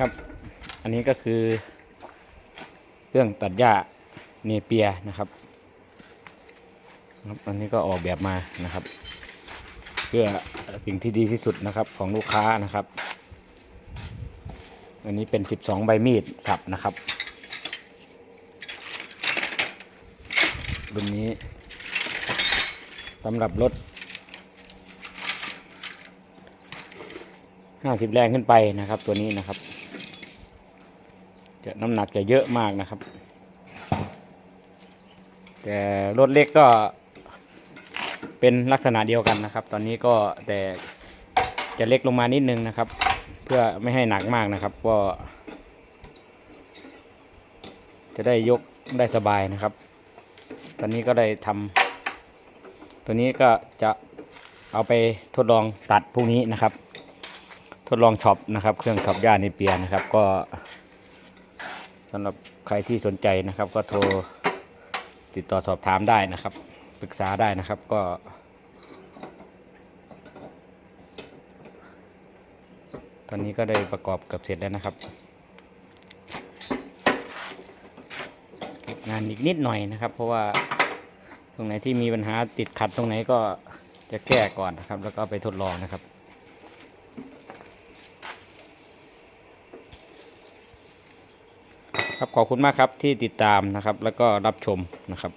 นะครับ อันนี้ก็คือเครื่องตัดหญ้าเนเปียนะครับครับอันนี้ก็ออกแบบมานะครับ เพื่อสิ่งที่ดีที่สุดนะครับของลูกค้านะครับ อันนี้เป็น 12 ใบมีดสับนะครับรุ่นนี้สำหรับรถ 50แรงขึ้นไปนะครับ ตัวนี้นะครับ จะน้ำหนักจะเยอะมากนะครับ แต่รถเล็กก็เป็นลักษณะเดียวกันนะครับ ตอนนี้ก็แต่จะเล็กลงมานิดนึงนะครับ เพื่อไม่ให้หนักมากนะครับ ก็ จะได้ยกได้สบายนะครับ ตอนนี้ก็ได้ทำตัวนี้ก็จะเอาไปทดลองตัดพรุ่งนี้นะครับ ทดลองช็อปนะครับ เครื่องช็อปหญ้าในเปียนะครับ ก็สำหรับใครที่สนใจนะครับ ก็โทรติดต่อสอบถามได้นะครับ ปรึกษาได้นะครับก็ตอนนี้ก็ได้ประกอบเกือบเสร็จแล้วนะครับเก็บงานอีกนิดหน่อยนะครับ เพราะว่าตรงไหนที่มีปัญหาติดขัดตรงไหนก็จะแก้ก่อนนะครับ แล้วก็ไปทดลองนะครับ ครับขอบคุณมากครับที่ติดตามนะครับ แล้วก็รับชมนะครับ